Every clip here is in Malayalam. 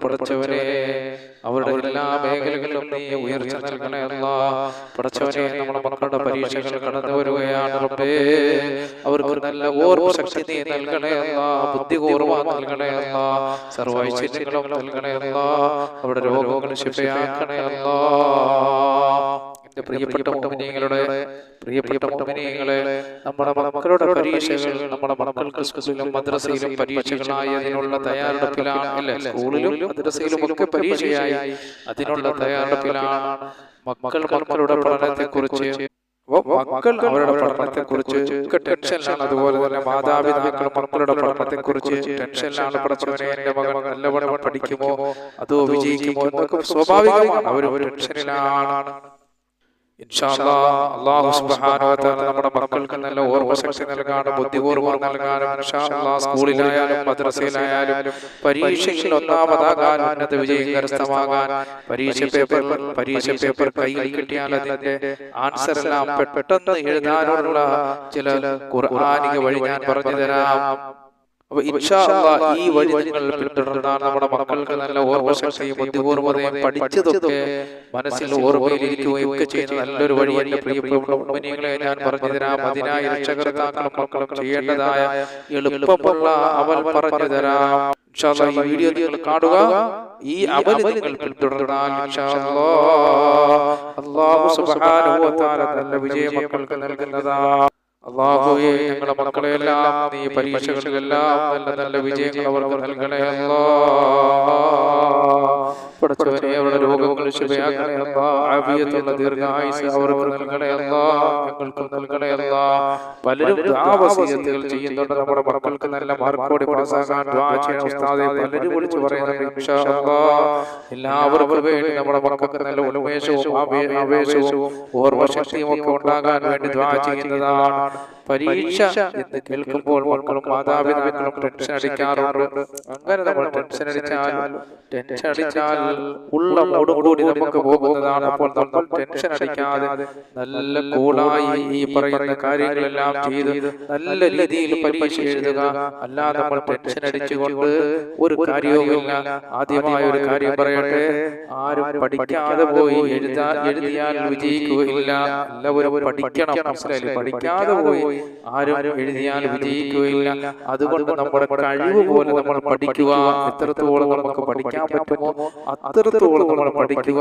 പഠിച്ചവനെ അവരുടെ എല്ലാ മേഖലകളിലും നീ ഉയർച്ച നൽകണേ അല്ലാ പഠിച്ചവനെ നമ്മുടെ മക്കളുടെ പരീക്ഷകൾ കടന്നു വരികയാണ് അവർക്ക് നല്ല ഓർമ്മ ശക്തി നീ നൽകണേ അല്ലാ ബുദ്ധി കൂർമ്മ നൽകണേ അല്ലാ സർവ നൽകണേ അല്ലാ അവരുടെ രോഗങ്ങൾ ശിഫയാക്കണേ അല്ലാ എന്റെ പ്രിയപ്പെട്ട മോമിനിയങ്ങളുടെ പ്രിയപ്പെട്ട മോമിനിയങ്ങളെ നമ്മുടെ മക്കളുടെ പരീക്ഷകൾ നമ്മുടെ മക്കൾക്ക് സ്കൂളിലും മദ്രസയിലും പരീക്ഷകളായി അതിനുള്ള തയ്യാറെടുപ്പിലാണ് സ്കൂളിലും മദ്രസയിലും ഒക്കെ പരീക്ഷയായി അതിനുള്ള തയ്യാറെടുപ്പിലാണ് മക്കൾ മക്കളുടെ പഠനത്തെ കുറിച്ച് മക്കൾ അവരുടെ പഠനത്തെ കുറിച്ച് ടെൻഷനിലാണ് അതുപോലെ തന്നെ മാതാപിതാക്കൾ മക്കളുടെ പഠനത്തെ കുറിച്ച് ടെൻഷനിലാണ് പഠിച്ചവനെ എന്റെ മകൻ നല്ലവണ്ണം പഠിക്കുമോ? അതോ വിജയിക്കുമോ എന്നൊക്കെ സ്വാഭാവികമാണ്. അവർ ടെൻഷനിലാണ് ഇൻഷാല്ലാ അല്ലാഹു സുബ്ഹാനഹു വ തആല നമ്മുടെ നല്ല നൽകാനും നൽകാനും ഉന്നത വിജയം പരീക്ഷ പരീക്ഷ പേപ്പർ എല്ലാം പെട്ടെന്ന് എഴുതാനുള്ള ചില ഖുർആനിക വഴി ഞാൻ പറഞ്ഞു തരാം. അപ്പൊ ഈ വഴി നിങ്ങൾ പിന്തുടർന്നാൽ നമ്മുടെ മക്കൾക്ക് നല്ല ഓർമ്മശക്തിയും ബുദ്ധിപൂർവതയും പഠിച്ചതൊക്കെ മനസ്സിൽ ഓർമ്മയിലിരിക്കുകയും ഒക്കെ ചെയ്യുന്ന നല്ലൊരു വഴി എന്റെ പ്രിയപ്പെട്ട ഞാൻ പറഞ്ഞു തരാം അതിനായി രക്ഷകർത്താക്കളും മക്കളും ചെയ്യേണ്ടതായ എളുപ്പമുള്ള അവൽ പറഞ്ഞു തരാം. ഈ വീഡിയോ നിങ്ങൾ കാണുക. ഈ അമൽ നിങ്ങൾ പിന്തുടർന്നാൽ അല്ലാഹു സുബ്ഹാനഹു വ തആല നല്ല വിജയ മക്കൾക്ക് നൽകുന്നതാണ് അള്ളാഹുവേ ഞങ്ങളുടെ മക്കളെല്ലാം നീ പരീക്ഷകളിലെല്ലാം നല്ല നല്ല വിജയങ്ങൾ അവർക്ക് നൽകണേ അല്ലാ. പഠിച്ചവനെ അവരുടെ രോഗങ്ങൾ ശുഭയാക്കണേ അല്ലാ. ആഫിയത്തുള്ള ദീർഘായുസ് അവർക്ക് നൽകണേ അല്ലാ. ഞങ്ങൾക്ക് നൽകണേ അല്ലാ. പലരും ദുആവസിയത്തുകൾ ചെയ്യുന്നുണ്ട്. നമ്മുടെ മക്കൾക്ക് നല്ല മാർക്കോടി പാസ്സാകാൻ ദുആ ചെയ്യണം ഉസ്താദെ. പലരും വിളിച്ചു പറയുന്നുണ്ട് ഇൻഷാ അല്ലാ. എല്ലാവർക്കും വേണ്ടി നമ്മുടെ മക്കൾക്ക് നല്ല ഉന്മേഷവും ആവേശവും ഓർമ്മശക്തിയും ഒക്കെ ഉണ്ടാകാൻ വേണ്ടി ദുആ ചെയ്യുന്നതാണ്. പരീക്ഷ എന്ന് കേൾക്കുമ്പോൾ മക്കളും മാതാപിതാക്കളും ടെൻഷൻ അടിക്കാറുണ്ട്. അങ്ങനെ നമ്മൾ ടെൻഷൻ അടിച്ചാൽ ടെൻഷൻ അടിച്ചാൽ ഉള്ള മൂടും കൂടി നമുക്ക് പോകുന്നതാണ്. അപ്പോൾ നമ്മൾ ടെൻഷൻ അടിക്കാതെ നല്ല കൂളായി ഈ പറയുന്ന കാര്യങ്ങളെല്ലാം ചെയ്ത് നല്ല രീതിയിൽ പരീക്ഷ എഴുതുക. അല്ലാതെ നമ്മൾ ടെൻഷൻ അടിച്ചുകൊണ്ട് ഒരു കാര്യവുമില്ല. ആദ്യമായ ഒരു കാര്യം പറയട്ടെ. ആരും പഠിക്കാതെ പോയി എഴുതാ എഴുതിയാൽ വിജയിക്കുകയില്ല. എല്ലാവരും പഠിക്കണം. മനസ്സിലായി പഠിക്കാതെ പോയി ആരും എഴുതിയാൽ വിജയിക്കുകയില്ല അതുകൊണ്ട് നമ്മുടെ കഴിവ് പോലെ നമ്മൾ പഠിക്കുക എത്രത്തോളം നമുക്ക് പഠിക്കാൻ പറ്റുമോ? അത്രത്തോളം നമ്മൾ പഠിക്കുക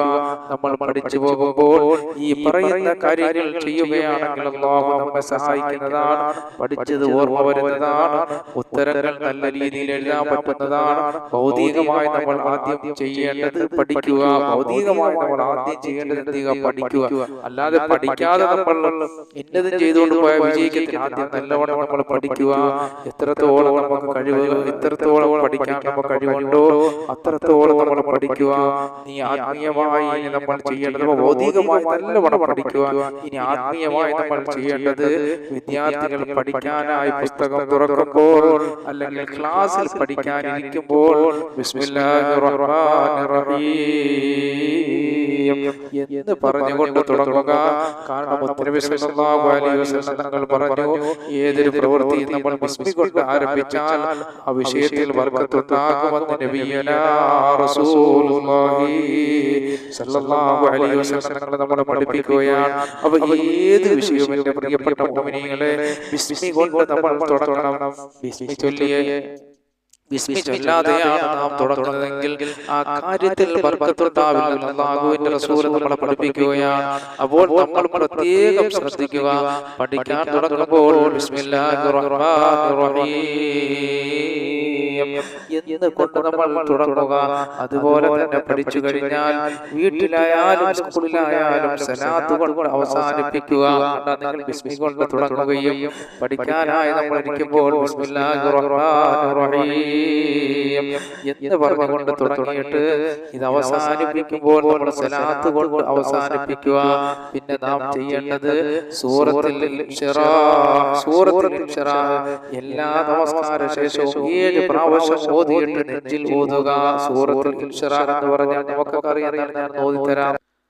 നമ്മൾ പഠിച്ചു പോകുമ്പോൾ ഈ പറയുന്ന കാര്യങ്ങൾ ചെയ്യുകയാണെങ്കിൽ അള്ളാഹു നമ്മെ സഹായിക്കുന്നതാണ്. പഠിച്ചത് ഓർമ്മ വരുന്നതാണ്. ഉത്തരങ്ങൾ നല്ല രീതിയിൽ എഴുതാൻ പറ്റുന്നതാണ്. ഭൗതികമായി നമ്മൾ ആദ്യം ചെയ്യേണ്ടത് പഠിക്കുക. ഭൗതികമായി നമ്മൾ ആദ്യം ചെയ്യേണ്ടത് പഠിക്കുക. അല്ലാതെ പഠിക്കാതെ നമ്മൾ ഇന്നതും ചെയ്തുകൊണ്ട് പോയാൽ വിജയിക്കത്തില്ല. ആദ്യം നല്ലവണ്ണം നമ്മൾ പഠിക്കുക. എത്രത്തോളം നമുക്ക് കഴിവ് എത്രത്തോളം പഠിക്കാൻ നമുക്ക് കഴിവുണ്ടോ? അത്രത്തോളം നമ്മൾ പഠിക്കുക. നീ ആത്മീയമായി നമ്മൾ ചെയ്യേണ്ടത് ഭൗതികമായി നല്ലവണ്ണം പഠിക്കുക. ഇനി ആത്മീയമായി നമ്മൾ ചെയ്യേണ്ടത് വിദ്യാർത്ഥികൾ പഠിക്കാനായി പുസ്തകം തുറക്കുമ്പോൾ അല്ലെങ്കിൽ ക്ലാസ്സിൽ പഠിക്കാനിരിക്കുമ്പോൾ ബിസ്മില്ലാഹിർ റഹ്മാനിർ റഹീം. എന്ന് പറഞ്ഞുകൊണ്ട് തുടങ്ങുക. കാരണം തങ്ങൾ പറഞ്ഞു ഏതൊരു പ്രവൃത്തി നമ്മൾ ബിസ്മി കൊണ്ട് ആരംഭിച്ചാൽ ആ വിഷയത്തിൽ വർക്കത്തുണ്ടാകുമെന്ന് നബിയനാ റസൂലുള്ളാഹി സല്ലല്ലാഹു അലൈഹി വസല്ലം തങ്ങൾ നമ്മളെ പഠിപ്പിക്കുകയാണ്. അപ്പൊ ഏത് വിഷയവും എന്റെ പ്രിയപ്പെട്ട മുഅ്മിനീങ്ങളെ ബിസ്മി കൊണ്ട് നമ്മൾ തുടങ്ങണം. ബിസ്മി ചൊല്ലിയേ. വിസ്മി ചൊല്ലാതെയാണ് നാം തുടങ്ങുന്നതെങ്കിൽ ആ കാര്യത്തിൽ ബർക്കത്തുണ്ടാവില്ല അള്ളാഹുവിന്റെ റസൂൽ നമ്മളെ പഠിപ്പിക്കുകയാണ്. അപ്പോൾ നമ്മൾ പ്രത്യേകം ശ്രദ്ധിക്കുക. പഠിക്കാൻ തുടങ്ങുമ്പോൾ എന്ന് കൊണ്ട് നമ്മൾ തുടങ്ങുക. അതുപോലെ തന്നെ പഠിച്ചു കഴിഞ്ഞാൽ വീട്ടിലായാലും സ്കൂളിലായാലും സലാത്ത് കൊണ്ട് അവസാനിപ്പിക്കുക. നിങ്ങൾ ബിസ്മി കൊണ്ട് തുടങ്ങുകയും പഠിക്കാനായി നമ്മൾ ഇരിക്കുമ്പോൾ ബിസ്മില്ലാഹിർ റഹ്മാനിർ റഹീം എന്ന് പറഞ്ഞുകൊണ്ട് തുടങ്ങിയിട്ട് ഇത് അവസാനിപ്പിക്കുമ്പോൾ നമ്മൾ സലാത്ത് കൊണ്ട് അവസാനിപ്പിക്കുക. പിന്നെ നാം ചെയ്യേണ്ടത് സൂറത്തിൽ സൂറത്തിൽ എല്ലാ നമസ്കാര ശേഷവും ഏഴ് പ്രാവശ്യം ഓതിയിട്ട് നെഞ്ചിൽ ഓതുക സൂറത്തിൽ എന്ന് പറഞ്ഞാൽ നമുക്കൊക്കെ അറിയാൻ ഞാൻ ഓതി തരാം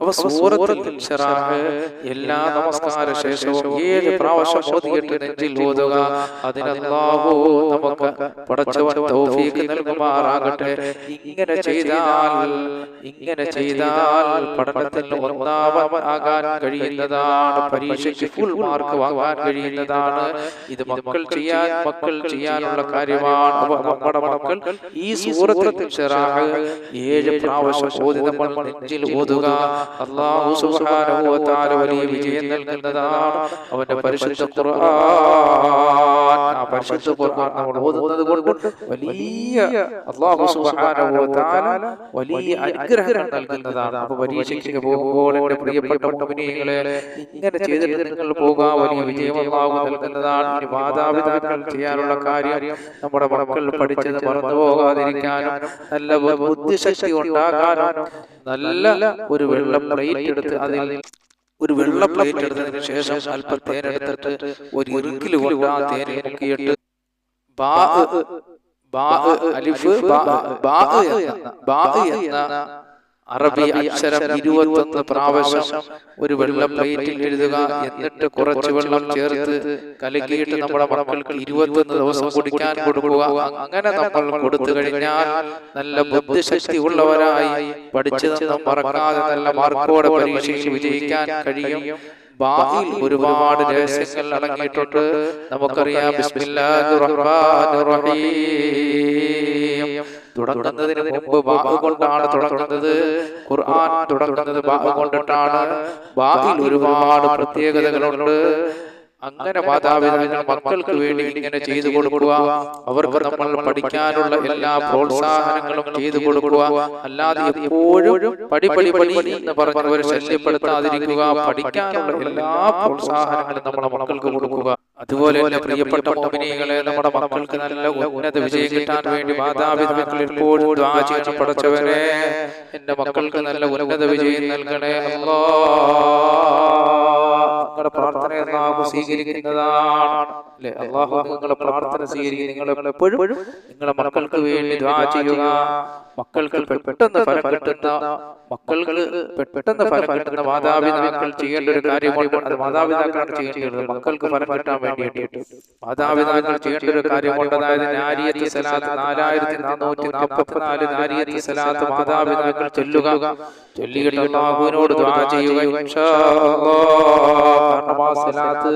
അവ സൂറത്തിൽ ഇൻഷിറാഹ് എല്ലാ നമസ്കാര ശേഷവും ഏഴ് പ്രാവശ്യം ഓതിയിട്ട് നെഞ്ചിൽ ഓതുക. അതിനല്ലാഹു നമുക്ക് പടച്ചവൻ തൗഫീഖ് നൽകുമാറാകട്ടെ. ഇങ്ങനെ ചെയ്താൽ ഇങ്ങനെ ചെയ്താൽ പഠനത്തിൽ ഒന്നാമൻ ആകാൻ കഴിയുന്നതാണ്. പരീക്ഷയ്ക്ക് ഫുൾ മാർക്ക് വാങ്ങാൻ കഴിയുന്നതാണ്. ഇത് മക്കൾ ചെയ്യാൻ മക്കൾ ചെയ്യാനുള്ള കാര്യമാണ്. നമ്മുടെ മക്കൾ ഈ സൂറത്തിൽ ഇൻഷിറാഹ് ഏഴ് പ്രാവശ്യം ഓതി നമ്മൾ നെഞ്ചിൽ ഓതുക. അള്ളാഹു സുബ്ഹാനഹു വ തആല വലിയ വിജയം നൽകുന്നതാണ് അവന്റെ പരിശുദ്ധ ഖുർആൻ. ആ പരിശുദ്ധ ഖുർആൻ നമ്മൾ ഓതുന്നത് കൊണ്ട് വലിയ അള്ളാഹു സുബ്ഹാനഹു വ തആല വലിയ അനുഗ്രഹങ്ങൾ നൽകുന്നതാണ്. അപ്പോൾ പരീക്ഷയ്ക്ക് പോകുമ്പോൾ എന്റെ പ്രിയപ്പെട്ട മുഅ്മിനീങ്ങളെ ഇങ്ങനെ ചെയ്തിട്ട് നിങ്ങൾ പോകാൻ വലിയ വിജയം അള്ളാഹു നൽകുന്നതാണ്. മാതാപിതാക്കൾ ചെയ്യാനുള്ള കാര്യം നമ്മുടെ മക്കൾ പഠിച്ചത് മറന്നു പോകാതിരിക്കാനും നല്ല ബുദ്ധിശക്തി ഉണ്ടാകാനും നല്ല ഒരു വെള്ള പ്ലേറ്റ് എടുത്ത് അതിൽ ഒരു വെള്ള പ്ലേറ്റ് എടുത്തതിന് ശേഷം അല്പം തേനെടുത്തിട്ട് ഒരു ഇരുക്കിൽ കൊണ്ട് ആ തേനിൽ മുക്കിയിട്ട് ബാ ബാ അലിഫ് ബാ ബാ എന്ന അറബി അക്ഷരം ഇരുപത്തൊന്ന് പ്രാവശ്യം ഒരു വെള്ളം പ്ലേറ്റിൽ എഴുതുക. എന്നിട്ട് കുറച്ച് വെള്ളം ചേർത്ത് കലക്കിയിട്ട് നമ്മുടെ മക്കൾക്ക് ഇരുപത്തൊന്ന് ദിവസം കുടിക്കാൻ കൊടുക്കുക. അങ്ങനെ നമ്മൾ കൊടുത്തു കഴിഞ്ഞാൽ നല്ല ബുദ്ധിശക്തി ഉള്ളവരായി പഠിച്ചതെന്നും മറക്കാതെ നല്ല മാർക്കോടെ പരീക്ഷയിൽ വിജയിക്കാൻ കഴിയും. ബായിൽ ഒരുപാട് രഹസ്യങ്ങൾ അടങ്ങിയിട്ടുണ്ട്. നമുക്കറിയാം തുടങ്ങുന്നതിന് മുമ്പ് ബാ കൊണ്ടാണ് തുടങ്ങുന്നത്. ഖുർആൻ തുടങ്ങുന്നത് ബാ കൊണ്ടിട്ടാണ്. ബായിൽ ഒരുപാട് പ്രത്യേകതകളുണ്ട്. അങ്ങനെ മാതാപിതാക്കൾ മക്കൾക്ക് വേണ്ടി ഇങ്ങനെ ചെയ്തു കൊടുക്കുക. അവർക്ക് നമ്മൾ പഠിക്കാനുള്ള എല്ലാ പ്രോത്സാഹനങ്ങളും ചെയ്തു കൊടുക്കുക. അല്ലാതെ എപ്പോഴും പടി പടി പടി എന്ന് പറഞ്ഞവരെ ശല്യപ്പെടുത്താതിരിക്കുക. പഠിക്കാനുള്ള എല്ലാ പ്രോത്സാഹനങ്ങളും നമ്മുടെ മക്കൾക്ക് കൊടുക്കുക. അതുപോലെ തന്നെ പ്രിയപ്പെട്ട മോമിനികളെ നമ്മുടെ മക്കൾക്ക് നല്ല ഉന്നത വിജയം കിട്ടാൻ വേണ്ടി മാതാപിതാക്കൾ എപ്പോഴും ചെയ്യണം പഠിച്ചവരെ എന്റെ മക്കൾക്ക് നല്ല ഉന്നത വിജയം നൽകണേ അല്ലാ. നിങ്ങളുടെ പ്രാർത്ഥന സ്വീകരിക്കുന്നതാണ്. അല്ലെ? അള്ളാഹു നിങ്ങളുടെ പ്രാർത്ഥന സ്വീകരിക്കും. നിങ്ങൾ എപ്പോഴും നിങ്ങളുടെ മക്കൾക്ക് വേണ്ടി ദ്വാ ചെയ്യുക. മക്കൾക്ക് പെട്ടെന്ന് ഫലം കിട്ടുന്ന മക്കൾക്ക് പെട്ടെന്ന് ഫലം കിട്ടുന്ന മാതാപിതാക്കൾ ചെയ്യേണ്ട ഒരു കാര്യമുണ്ട്. അത് മാതാപിതാക്കളാണ് ചെയ്യേണ്ടത്. മക്കൾക്ക് ഫലം കിട്ടാൻ വേണ്ടിയിട്ട്. മാതാപിതാക്കൾ ചെയ്യേണ്ട ഒരു കാര്യമുണ്ട്. അതായത് നാരിയത്തി സലാത്ത് നാലായിരത്തി നാനൂറ്റി നാൽപ്പത്തിനാല് നാരിയത്തി സലാത്ത് മാതാപിതാക്കൾ ചൊല്ലുക. ചൊല്ലിയിട്ട് അള്ളാഹുവിനോട് ദ്വാ ചെയ്യുക. ഇൻഷാ അല്ലാഹ്. കാരണം ആ സലാത്ത്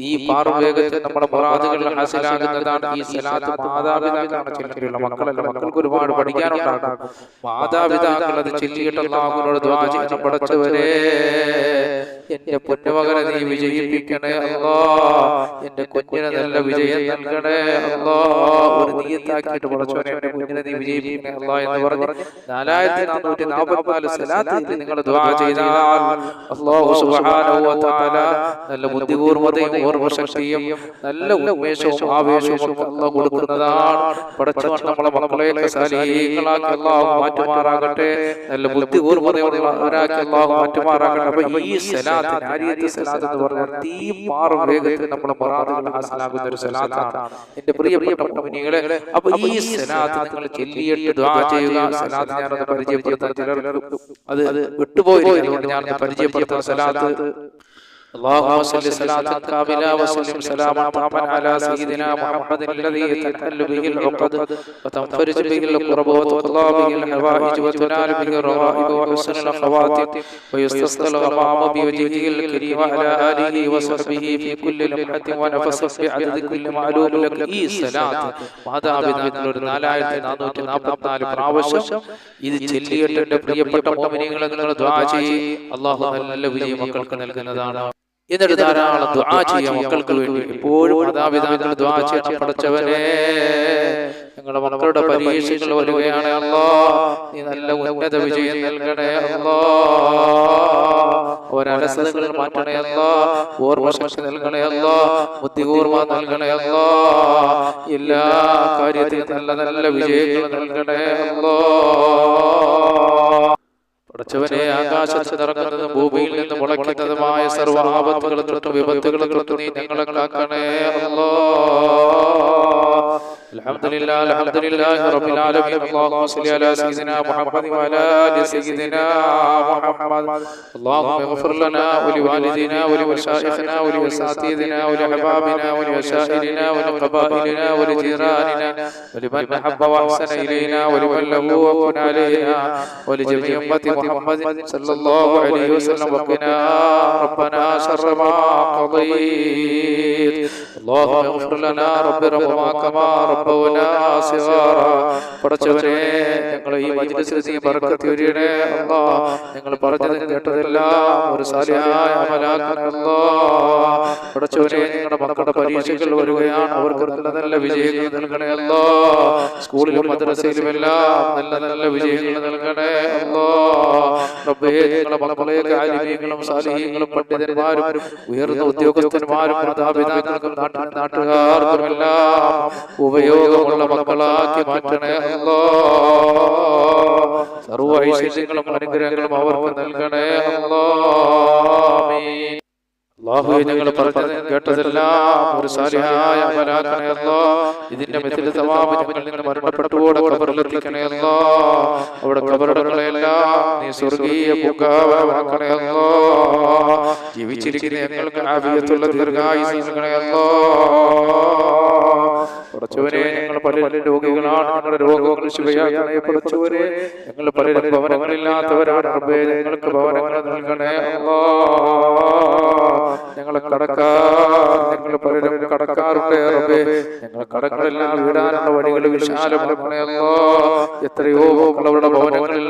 ഈ പാർവേഗത്തിൽ നമ്മുടെ മുറാദുകൾ ഹാസിലാകുന്നതാണ് ഈ സലാത്ത് മാതാപിതാക്കളാണ് ചെല്ലിയുള്ള മക്കളല്ല? മക്കൾക്ക് ഒരുപാട് പഠിക്കാനുണ്ടാകും മാതാപിതാക്കൾ അത് ചെല്ലിയിട്ടുള്ള അള്ളാഹുവിനോട് ദ്വാചിച്ച് പഠിച്ചവരേ. എന്റെ പൊന്നുമകനെ നീ വിജയിപ്പിക്കണേ അല്ലോ. എന്റെ കുഞ്ഞിനെ നല്ല വിജയം നൽകണേ അല്ലോ. ഒരു നീയത്താക്കിയിട്ട് പടച്ചവനെ എന്റെ കുഞ്ഞിനെ നീ വിജയിപ്പിക്കണേ എന്ന് പറഞ്ഞ് നാലായിരത്തി നാനൂറ്റി നാൽപ്പത്തിനാല് സലാത്തിൽ നിങ്ങൾ ദ്വാ ചെയ്താൽ അല്ലാഹു സുബ്ഹാനഹു വ തആല നല്ല ബുദ്ധിപൂർവതയും ഓർമ്മശക്തിയും നല്ല ഉന്മേഷവും ആവേശവും കൊടുക്കുന്നതാണ്. നമ്മളെ മക്കളെ മാറ്റുമാറാകട്ടെ. നല്ല ബുദ്ധിപൂർവതയുള്ളവരാക്കി അല്ലാഹു മാറ്റുമാറാകട്ടെ. അപ്പൊ ഈ സലാത്ത് എന്ന് പറഞ്ഞാൽ തീ മാറും വേഗത്തിൽ നമ്മുടെ മുറാദുകൾ ഹാസിലാകുന്ന ഒരു സലാത്താണ്. എന്റെ പ്രിയപ്പെട്ട മുഅ്മിനീങ്ങളെ അപ്പൊ ഈ സലാത്ത് നിങ്ങൾ ചൊല്ലിയിട്ട് ദുആ ചെയ്യുക. സലാത്ത് ഞാനത് പരിചയപ്പെടുത്താൻ ചിലർക്ക് അത് വിട്ടുപോയിരിക്കുന്നതുകൊണ്ട് ഞാൻ പരിചയപ്പെടുത്തുന്ന സലാത്ത് اللهم صل صلاة كاملة وسلم سلاما تاما على سيدنا محمد الذي تنحل به العقد وتنفرج به القرب وتقضى به الحوائج وتنال به الرغائب وحسن الخواتم ويستسقى الغمام بوجهه الكريم وعلى آله وصحبه في كل لمحة ونفس بعدد كل معلوم لك ഈ സലാത്ത് മാതാപിതാക്കൾ ഒരു നാലായിരത്തി നാനൂറ്റി നാൽപ്പത്തിനാല് പ്രാവശ്യം ഇത് ചെല്ലിയിട്ട് എന്റെ പ്രിയപ്പെട്ട മോമിനികളെ നിങ്ങൾ ദ്വാ ചെയ്യും അള്ളാഹു നല്ല വിജയം മക്കൾക്ക് നൽകുന്നതാണ് എന്നിട്ട് ധാരാളം ദ്വാ ചെയ്യാം മക്കൾക്ക് വേണ്ടി. എപ്പോഴും മാതാപിതാക്കൾ ദ്വാ ചെയ്യണം പഠിച്ചവരെ ഞങ്ങളുടെ മക്കളുടെ പരീക്ഷകൾ വരികയാണ്. അല്ലോ നീ നല്ല ഉന്നത വിജയം നൽകണേ. അല്ലോ ഒരലസതകൾ മാറ്റണേ അല്ലോ. ഓർമ്മശക്തി നൽകണേ അല്ലോ. ബുദ്ധിപൂർവ നൽകണേ അല്ലോ. എല്ലാ കാര്യത്തിലും നല്ല നല്ല വിജയങ്ങൾ നൽകണേ അല്ലോ. പടച്ചവനെ ആകാശത്ത് നിറങ്ങുന്നതും ഭൂമിയിൽ നിന്ന് മുളയ്ക്കുന്നതുമായ സർവ്വ ആപത്തുകളും തൊട്ടും വിപത്തുകളും തൊട്ടും നീ ഞങ്ങളെ കാക്കണേ അല്ലോ الحمد لله الحمد لله رب العالمين اللهم صل على سيدنا محمد وعلى ال سيدنا محمد اللهم اغفر لنا ولوالدينا ولمشايخنا ولاساتذتنا ولأحبابنا ولمشاهدنا ولقبائلنا ولجيراننا ولمن احب واحسن الينا ولمن له وكن علينا ولجميع امه محمد صلى الله عليه وسلم وقنا ربنا شر ما قضيت اللهم اغفر لنا رب ربما كما ربونا صغارا പടച്ചവനെ ഞങ്ങൾ ഈ മജ്ലിസിൽ നീ ബർക്കത്ത് ചൊരിയണേ അല്ലാ ഞങ്ങൾ പറഞ്ഞതും കേട്ടതെല്ലാം ഒരു സാലിഹായ അമലാക്കണേ അല്ലാ പടച്ചവനെ ഞങ്ങളുടെ മക്കളുടെ പരീക്ഷകൾ വരികയാണ് അവർക്ക് നല്ല നല്ല വിജയങ്ങൾ നൽകണേ അല്ലാ സ്കൂളിലും മദ്രസയിലും എല്ലാം നല്ല നല്ല വിജയങ്ങൾ നൽകണേ അല്ലാ റബ്ബേ ഞങ്ങളുടെ പണ്ഡിതന്മാരും ഉയർന്ന ഉദ്യോഗസ്ഥന്മാരും മാതാപിതാക്കൾക്കും നാട്ടിൽ നാട്ടുകാർക്കും എല്ലാം ഉപയോഗമുള്ള മക്കളാക്കി മാറ്റണേ അല്ലോ. സർവ ഐശ്വര്യങ്ങളും അനുഗ്രഹങ്ങളും അവർക്ക് നൽകണേ അല്ലോ. അള്ളാഹുവെ ഞങ്ങൾ പറഞ്ഞത് കേട്ടതെല്ലാം ഒരു സാലിഹായ ഇതിന്റെ സവാബ് ഞങ്ങൾ മരണപ്പെട്ടുകൂടെ അവിടെ കബറിടങ്ങളെല്ലാം നീ സ്വർഗീയ ജീവിച്ചിരിക്കുന്ന ഞങ്ങൾക്ക് ആവിയത്തുള്ള ദീർഘായുസ് നൽകണേ കുറച്ചുവരെ ഞങ്ങൾ പല രോഗികളാണ്. ഞങ്ങളുടെ രോഗങ്ങൾ ശിവയാക്കണേ കുറച്ചുവരെ ഞങ്ങൾ പലരും ഭവനങ്ങളില്ലാത്തവരാണ്. ഞങ്ങൾക്ക് ഭവനങ്ങൾ നൽകണേ ഞങ്ങളെ കടക്കാർ ഞങ്ങൾ പലരും കടക്കാറുണ്ട് ഞങ്ങൾ കടങ്ങളെല്ലാം വീടാനുള്ള വഴികൾ വിശാലമാക്കണമല്ലോ എത്രയോ അവരുടെ ഭവനങ്ങളിൽ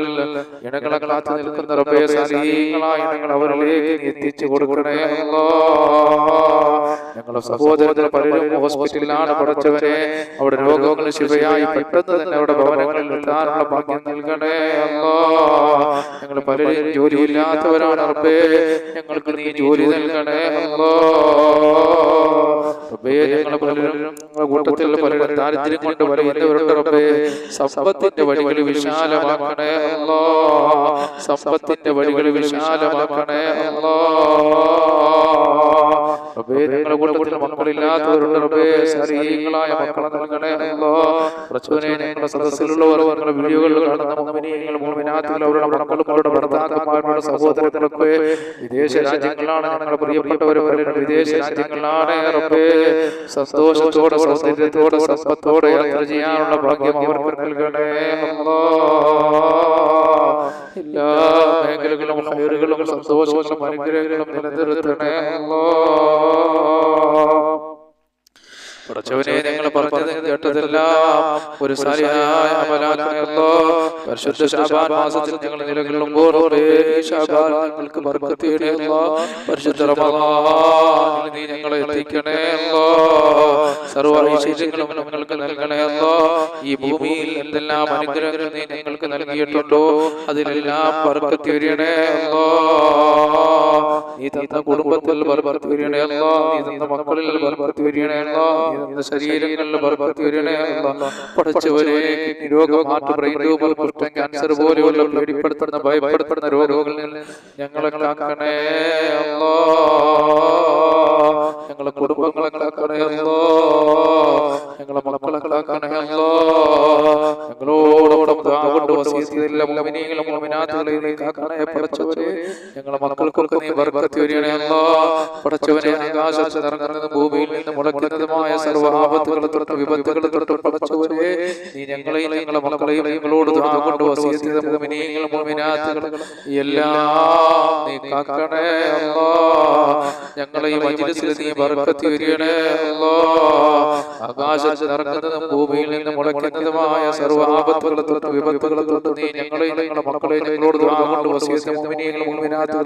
ഇണകളെ കാത്തു നിൽക്കുന്ന റബ്ബേ സലീങ്ങളായ ഇണങ്ങൾ അവരിലേക്ക് എത്തിച്ചു കൊടുക്കണേ ഞങ്ങളുടെ സഹോദരങ്ങൾ പലരും ഹോസ്പിറ്റലിലാണ് പഠിച്ചവരെ അവിടെ രോഗങ്ങൾ ശിവയായി പെട്ടെന്ന് തന്നെ അവിടെ ഭവനങ്ങളിൽ എത്താനുള്ള ഭാഗ്യം നൽകണേ അല്ലോ. ഞങ്ങൾ പലരും ജോലിയില്ലാത്തവരാണ് റബ്ബേ. ഞങ്ങൾക്ക് നീ ജോലി നൽകണേ അല്ലോ. ഞങ്ങൾ പലരും കൂട്ടത്തിൽ പലരും ദാരിദ്ര്യം കൊണ്ട് വലയുന്നവരുണ്ട് റബ്ബേ. സമ്പത്തിന്റെ വഴികൾ വിശാലമാക്കണേ അല്ലോ. സമ്പത്തിന്റെ വഴികൾ വിശാലമാക്കണേ അല്ലോ. റബ്ബേ ഞങ്ങളുടെ കൂട്ടത്തിൽ മക്കളില്ലാത്തവരുണ്ട് റബ്ബേ. ശരീരങ്ങളായ നൽകണേ വീഡിയോകളിൽ കാണുന്ന ഭർത്താക്കന്മാരുടെ സഹോദരങ്ങളൊക്കെ വിദേശ രാജ്യങ്ങളാണ് ഞങ്ങളുടെ വിദേശ രാജ്യങ്ങളാണ് സന്തോഷത്തോടെ സൗന്ദര്യത്തോടെ സമ്പത്തോടെ യാത്ര ചെയ്യാനുള്ള ഭാഗ്യം അവർക്ക് നൽകണേ എല്ലാ മേഖലകളും ഹൈറുകളും സന്തോഷങ്ങളും അനുഗ്രഹങ്ങളും നിലനിർത്തണേ അല്ലോ. പറഞ്ഞത് കേട്ടതെല്ലാം ഒരു പരിശുദ്ധ മാസത്തിൽ ഞങ്ങൾ നിലകൊള്ളുമ്പോൾ ഞങ്ങൾക്ക് പരിശുദ്ധ റമദാനിൽ നീ ഞങ്ങളെ എത്തിക്കണേല്ലോ സർവ ഐശ്വര്യങ്ങളും ഞങ്ങൾക്ക് നൽകണേല്ലോ ഈ ഭൂമിയിൽ എന്തെല്ലാം അനുഗ്രഹങ്ങൾ നീ ഞങ്ങൾക്ക് നൽകിയിട്ടുണ്ടോ? അതിലെല്ലാം ബർക്കത്തേടിയണേല്ലോ നീ തന്ന കുടുംബത്തിൽ ബർക്കത്തേടിയണേല്ലോ നീ തന്ന മക്കളിൽ ഭയപ്പെടുത്തുന്ന രോഗങ്ങളിൽ ഞങ്ങളെ കാക്കണേ ഞങ്ങളെ കുടുംബങ്ങളെ കാക്കണേ ഞങ്ങളെ മക്കളെ കാക്കണേ ഞങ്ങളെ മക്കൾക്കൊക്കെ നീ ആകാശത്ത് നിറങ്ങുന്നതും ഭൂമിയിൽ നിന്ന് തൊട്ട് വിപത്തുകളെ തൊട്ട് നീ ഞങ്ങളെയും ഞങ്ങളെ മക്കളെയും ഞങ്ങളോട് കൊണ്ട് എല്ലാം നീ കാക്കണേ അല്ലോ മജ്ലിസിൽ നീ ബർക്കത്ത് വരികണേ അല്ലോ ആകാശത്ത് നിറങ്ങുന്നതും ഭൂമിയിൽ നിന്ന് മുളയ്ക്കുന്നതുമായ സർവ നീ ഞങ്ങളെയും ഞങ്ങളുടെ മക്കളെയും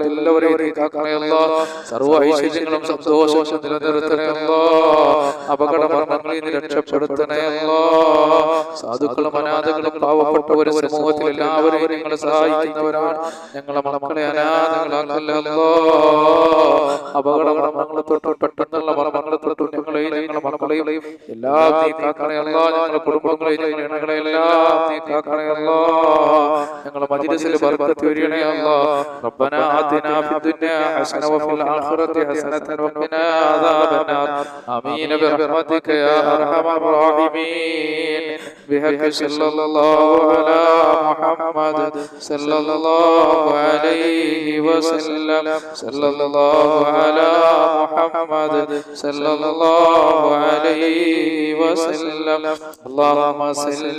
എല്ലാവരെയും സർവ ഐശ്വര്യങ്ങളും സാധുക്കളും പാവപ്പെട്ടവരും സമൂഹത്തിൽ എല്ലാവരെയും ഞങ്ങളെ സഹായിക്കുന്നവരാണ്. ഞങ്ങളെ മക്കളെ അനാഥകളാക്കല്ലോ അപകട മരണങ്ങളെ പെട്ടെന്നുള്ള മരണങ്ങളെ ഞങ്ങളെയും ഞങ്ങളുടെ മക്കളെയും എല്ലാ നീ കാക്കണേ അല്ലാ. ഞങ്ങളുടെ കുടുംബങ്ങളെയും നീ കാക്കണേ അല്ലാ ഞങ്ങളുടെ മജിലിസിൽ ബർക്കത്ത് വരികണേ അല്ലാ ربنا آتنا في الدنيا حسنة وفي الآخرة حسنة وقنا عذاب النار آمين برحمتك يا أرحم الراحمين بحق صلى الله على محمد صلى الله عليه وسلم صلى الله على محمد صلى الله عليه وسلم اللهم صل